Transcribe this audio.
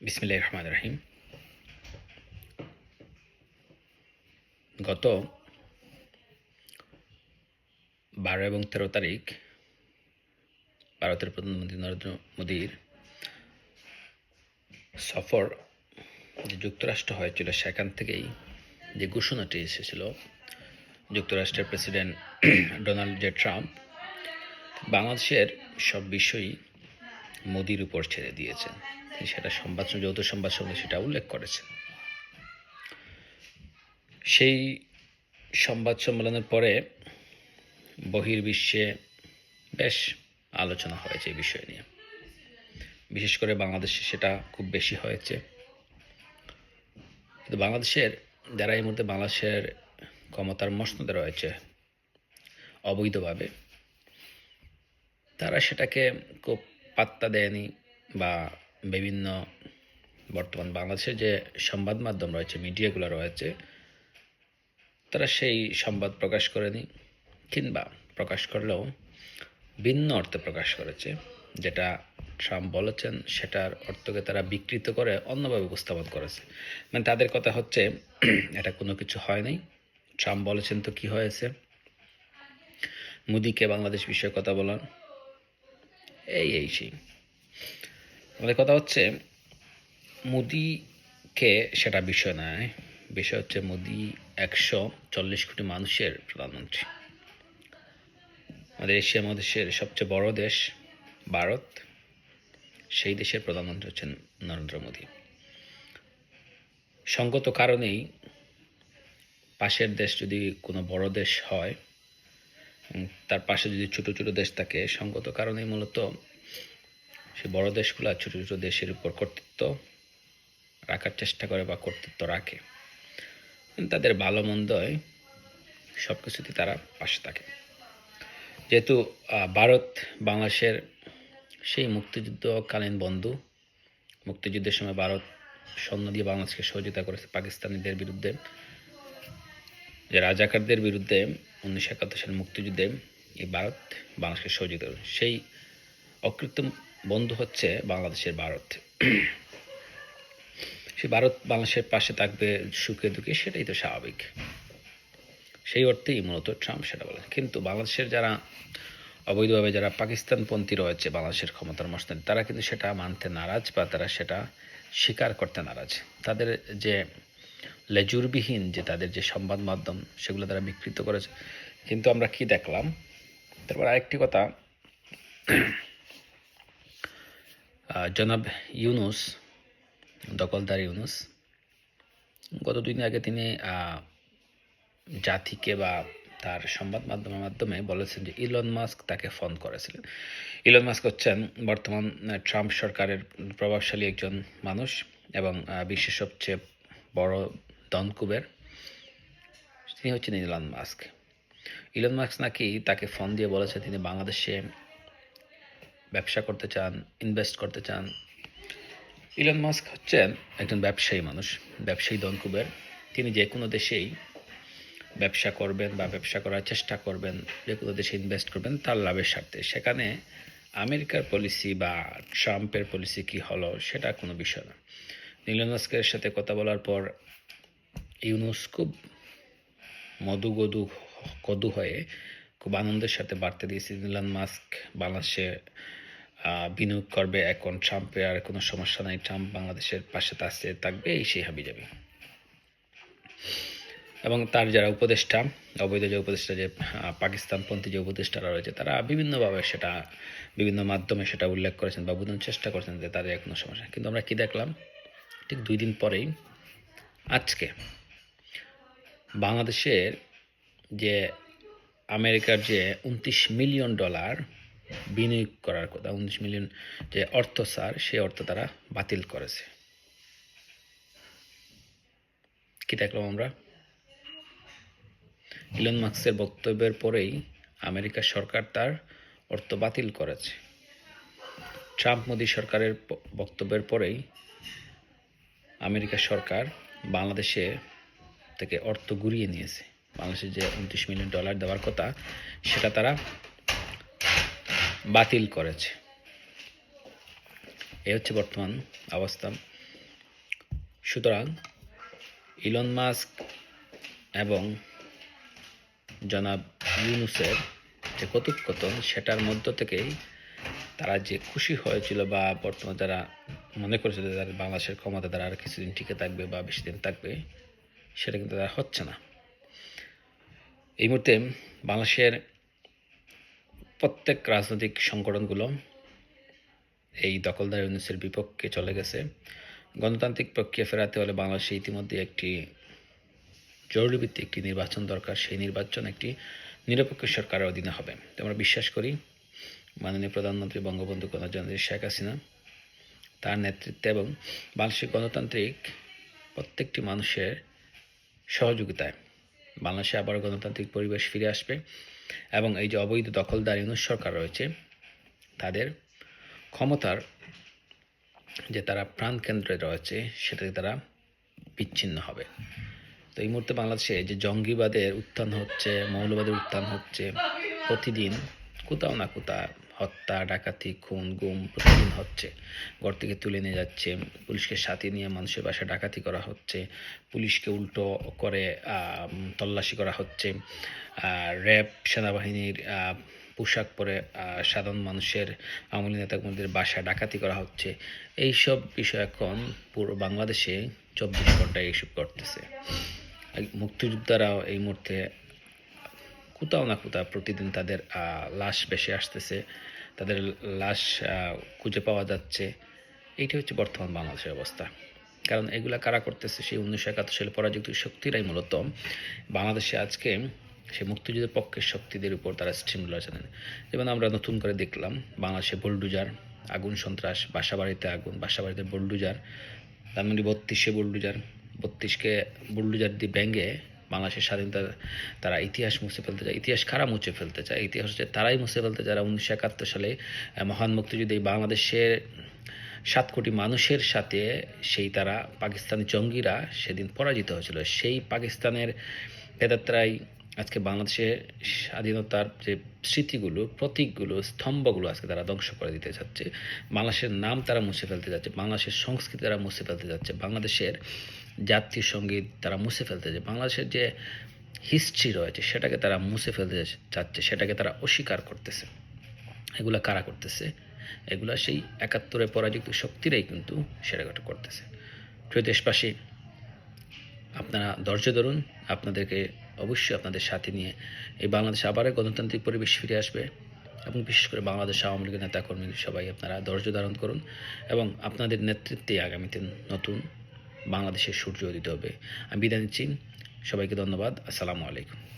বিসমিল্লাহ রহমান রহিম গত বারো এবং তেরো তারিখ ভারতের প্রধানমন্ত্রী নরেন্দ্র মোদীর সফর যে যুক্তরাষ্ট্র হয়েছিল, সেখান থেকেই যে ঘোষণাটি এসেছিল, যুক্তরাষ্ট্রের প্রেসিডেন্ট ডোনাল্ড জে ট্রাম্প, বাংলাদেশের সব বিষয়ই মোদির উপর ছেড়ে দিয়েছেন তিনি সেটা সংবাদ যৌথ সংবাদ সঙ্গে সেটা উল্লেখ করেছেন সেই সংবাদ সম্মেলনের পরে বহির্বিশ্বে বেশ আলোচনা হয়েছে এই বিষয় নিয়ে। বিশেষ করে বাংলাদেশে সেটা খুব বেশি হয়েছে। কিন্তু বাংলাদেশের, যারা এই মুহূর্তে বাংলাদেশের ক্ষমতার মসনদে রয়েছে, অবৈধভাবে, তারা সেটাকে খুব পাত্তা দেয়নি বা বিভিন্ন বর্তমান বাংলাদেশের যে সংবাদ মাধ্যম রয়েছে, মিডিয়াগুলো রয়েছে, তারা সেই সংবাদ প্রকাশ করেনি কিংবা প্রকাশ করলেও ভিন্ন অর্থে প্রকাশ করেছে। যেটা ট্রাম্প বলেছেন, সেটার অর্থকে তারা বিকৃত করে অন্যভাবে উপস্থাপন করেছে। মানে তাদের কথা হচ্ছে, এটা কোনো কিছু হয় নাই। ট্রাম্প বলেছেন তো কি হয়েছে? মোদিকে বাংলাদেশ বিষয়ে কথা বলার এই এই, সেই। আমাদের কথা হচ্ছে, মোদিকে সেটা বিষয় নয়, বিষয় হচ্ছে মোদি একশো চল্লিশ কোটি মানুষের প্রধানমন্ত্রী। আমাদের এশিয়া মহাদেশের সবচেয়ে বড় দেশ, ভারত, সেই দেশের প্রধানমন্ত্রী হচ্ছেন নরেন্দ্র মোদী। সঙ্গত কারণেই পাশের দেশ যদি কোনো বড় দেশ হয় তার পাশে যদি ছোট ছোট দেশ থাকে সঙ্গত কারণেই মূলত সে বড় দেশগুলা ছোট ছোট দেশের উপর কর্তৃত্ব রাখার চেষ্টা করে বা কর্তৃত্ব রাখে। তাদের ভালো মন্দয় সব কিছুতেই তারা পাশে থাকে। যেহেতু ভারত বাংলাদেশের সেই মুক্তিযুদ্ধকালীন বন্ধু, মুক্তিযুদ্ধের সময় ভারত সৈন্য দিয়ে বাংলাদেশকে সহযোগিতা করেছে পাকিস্তানিদের বিরুদ্ধে। যে রাজাকারদের বিরুদ্ধে উনিশশো একাত্তর সালের মুক্তিযুদ্ধে এই ভারত বাংলাদেশকে সহযোগিতা সেই অকৃত্রিম বন্ধু হচ্ছে বাংলাদেশের ভারত। সে ভারত বাংলাদেশের পাশে থাকবে সুখে দুঃখে, সেটাই তো স্বাভাবিক। সেই অর্থেই মূলত ট্রাম্প সেটা বলেন কিন্তু বাংলাদেশের যারা অবৈধভাবে যারা পাকিস্তানপন্থী রয়েছে বাংলাদেশের ক্ষমতার মসনদ, তারা কিন্তু সেটা মানতে নারাজ বা তারা সেটা স্বীকার করতে নারাজ। তাদের যে লেজুরবিহীন যে তাদের যে সংবাদ মাধ্যম, সেগুলো তারা বিকৃত করেছে। কিন্তু আমরা কি দেখলাম? তারপর আরেকটি কথা। জনাব ইউনুস, দখলদার ইউনুস, গত দুই দিন আগে তিনি জাতিকে বা তার সংবাদ মাধ্যমের মাধ্যমে বলেছেন যে ইলন মাস্ক তাকে ফোন করেছিলেন। ইলন মাস্ক হচ্ছেন বর্তমান ট্রাম্প সরকারের প্রভাবশালী একজন মানুষ এবং বিশ্বের সবচেয়ে বড় দনকুবের তিনি হচ্ছেন ইলন মাস্ক। ইলন মাস্ক নাকি তাকে ফোন দিয়ে বলেছে, তিনি বাংলাদেশে ব্যবসা করতে চান ইনভেস্ট করতে চান। ইলন মাস্ক হচ্ছেন একজন ব্যবসায়ী মানুষ, ব্যবসায়ী দনকুবের তিনি যে কোনো দেশেই ব্যবসা করবেন বা ব্যবসা করার চেষ্টা করবেন, যে কোনো দেশে ইনভেস্ট করবেন, তার লাভের স্বার্থে। সেখানে আমেরিকার পলিসি বা ট্রাম্পের পলিসি কি হলো, সেটা কোনো বিষয় না। ইলন মাস্কের সাথে কথা বলার পর ইউনুস খুব মধু গদু কদু হয়ে খুব আনন্দের সাথে বার্তা দিয়েছে ইলন মাস্ক বাংলাদেশে বিনিয়োগ করবে। এখন ট্রাম্পের আর কোনো সমস্যা নাই। ট্রাম্প বাংলাদেশের পাশে তাছে থাকবে, এই সেই হাবি যাবে এবং তার যারা উপদেষ্টা, অবৈধ যে উপদেষ্টা, যে পাকিস্তানপন্থী যে উপদেষ্টারা রয়েছে, তারা বিভিন্নভাবে সেটা, বিভিন্ন মাধ্যমে সেটা উল্লেখ করেছেন বা বোঝানোর চেষ্টা করেছেন যে তাদের কোনো সমস্যা কিন্তু আমরা কি দেখলাম? ঠিক দুই দিন পরেই আজকে বাংলাদেশের যে আমেরিকার যে উনত্রিশ মিলিয়ন ডলার বিনিয়োগ করার কথা উনিশ মিলিয়ন যে অর্থ সার সেই অর্থ তারা বাতিল করেছে। কি দেখলাম আমরা? ইলন মার্কসের বক্তব্যের পরেই আমেরিকা সরকার তার অর্থ বাতিল করেছে। ট্রাম্প মোদী সরকারের বক্তব্যের পরেই আমেরিকা সরকার বাংলাদেশে থেকে অর্থ ঘুরিয়ে নিয়েছে। বাংলাদেশের যে উনত্রিশ মিলিয়ন ডলার দেওয়ার কথা, সেটা তারা বাতিল করেছে। এই হচ্ছে বর্তমান অবস্থা। সুতরাং ইলন মাস্ক এবং জনাব ইউনুসের যে কতুকথন সেটার মধ্য থেকেই তারা যে খুশি হয়েছিল বা বর্তমানে তারা মনে করেছিল যে তারা বাংলাদেশের ক্ষমতা তারা আর কিছুদিন টিকে থাকবে বা বেশি দিন থাকবে সেটা কিন্তু তারা হচ্ছে না। এই মুহূর্তে বাংলাদেশের প্রত্যেক রাজনৈতিক সংগঠনগুলো এই দখলদার ইউনুসের বিপক্ষে চলে গেছে। গণতান্ত্রিক প্রক্রিয়া ফেরাতে হলে বাংলাদেশে ইতিমধ্যে একটি জরুরি ভিত্তিক একটি নির্বাচন দরকার। সেই নির্বাচন একটি নিরপেক্ষ সরকারের অধীনে হবে। আমরা বিশ্বাস করি, মাননীয় প্রধানমন্ত্রী বঙ্গবন্ধু গণজননী শেখ হাসিনা তার নেতৃত্বে এবং বাংলাদেশের গণতান্ত্রিক প্রত্যেকটি মানুষের সহযোগিতায়। বাংলাদেশে আবার গণতান্ত্রিক পরিবেশ ফিরে আসবে এবং এই যে অবৈধ দখলদার ইউনুস সরকার রয়েছে, তাদের ক্ষমতার যে তারা প্রাণকেন্দ্রে রয়েছে, সেটাতে তারা বিচ্ছিন্ন হবে। তো এই মুহূর্তে বাংলাদেশে যে জঙ্গিবাদের উত্থান হচ্ছে, মৌলবাদের উত্থান হচ্ছে, প্রতিদিন কোথাও না কোথাও হত্যা, ডাকাতি, খুন, গুম প্রতিদিন হচ্ছে। ঘর থেকে তুলে নিয়ে যাচ্ছে। পুলিশকে সাথে নিয়ে মানুষের বাসায় ডাকাতি করা হচ্ছে। পুলিশকে উল্টো করে তল্লাশি করা হচ্ছে। র্যাব, সেনাবাহিনীর পোশাক পরে সাধারণ মানুষের, আওয়ামী লীগ নেতাকর্মীদের বাসায় ডাকাতি করা হচ্ছে। এইসব বিষয় এখন পুরো বাংলাদেশে চব্বিশ ঘন্টায় এইসব করতেছে মুক্তিযোদ্ধারাও এই মুহূর্তে কোথাও না কোথাও প্রতিদিন তাদের লাশ বেশি আসতেছে। তাদের লাশ খুঁজে পাওয়া যাচ্ছে। এইটা হচ্ছে বর্তমান বাংলাদেশের অবস্থা। কারণ এগুলা কারা করতেছে? সেই উনিশশো একাত্তর সালে পরাজিত শক্তিরাই মূলত। বাংলাদেশে আজকে সেই মুক্তিযুদ্ধের পক্ষের শক্তিদের উপর তারা স্টিমুলার জানেন যেমন আমরা নতুন করে দেখলাম, বাংলাদেশে বুলডুজার, আগুন সন্ত্রাস, বাসাবাড়িতে আগুন, বাসাবাড়িতে বুলডুজার তার মানে বত্রিশে বুলডুজার। বত্রিশকে বুলডুজার দিয়ে ব্যাঙ্গে বাংলাদেশের স্বাধীনতার তারা ইতিহাস মুছে ফেলতে চায়, ইতিহাস কারা মুছে ফেলতে চায়? ইতিহাস হচ্ছে তারাই মুছে ফেলতে যারা উনিশশো একাত্তর সালে মহান মুক্তিযুদ্ধে বাংলাদেশের সাত কোটি মানুষের সাথে সেই তারা পাকিস্তানি জঙ্গিরা সেদিন পরাজিত হয়েছিল। সেই পাকিস্তানের পেদাত্রাই আজকে বাংলাদেশের স্বাধীনতার যে স্মৃতিগুলো, প্রতীকগুলো, স্তম্ভগুলো আজকে তারা ধ্বংস করে দিতে চাচ্ছে। বাংলাদেশের নাম তারা মুছে ফেলতে যাচ্ছে বাংলাদেশের সংস্কৃতি তারা মুছে ফেলতে যাচ্ছে বাংলাদেশের জাতীয় সংগীত তারা মুছে ফেলতে যাচ্ছে বাংলাদেশের যে হিস্ট্রি রয়েছে, সেটাকে তারা মুছে ফেলতে চাচ্ছে, সেটাকে তারা অস্বীকার করতেছে। এগুলা কারা করতেছে? এগুলা সেই একাত্তরে পরাজিত শক্তিরাই কিন্তু সেটা করতেছে। প্রিয় দেশবাসী, আপনারা ধৈর্য ধরুন, আপনাদেরকে অবশ্যই আপনাদের সাথে নিয়ে এই বাংলাদেশে আবারও গণতান্ত্রিক পরিবেশ ফিরে আসবে এবং বিশেষ করে বাংলাদেশ আওয়ামী লীগের নেতাকর্মী সবাই আপনারা ধৈর্য ধারণ করুন এবং আপনাদের নেতৃত্বে আগামীতে নতুন বাংলাদেশের সূর্য উদিত হবে। আমি বিদায় নিচ্ছি। সবাইকে ধন্যবাদ। আসসালামু আলাইকুম।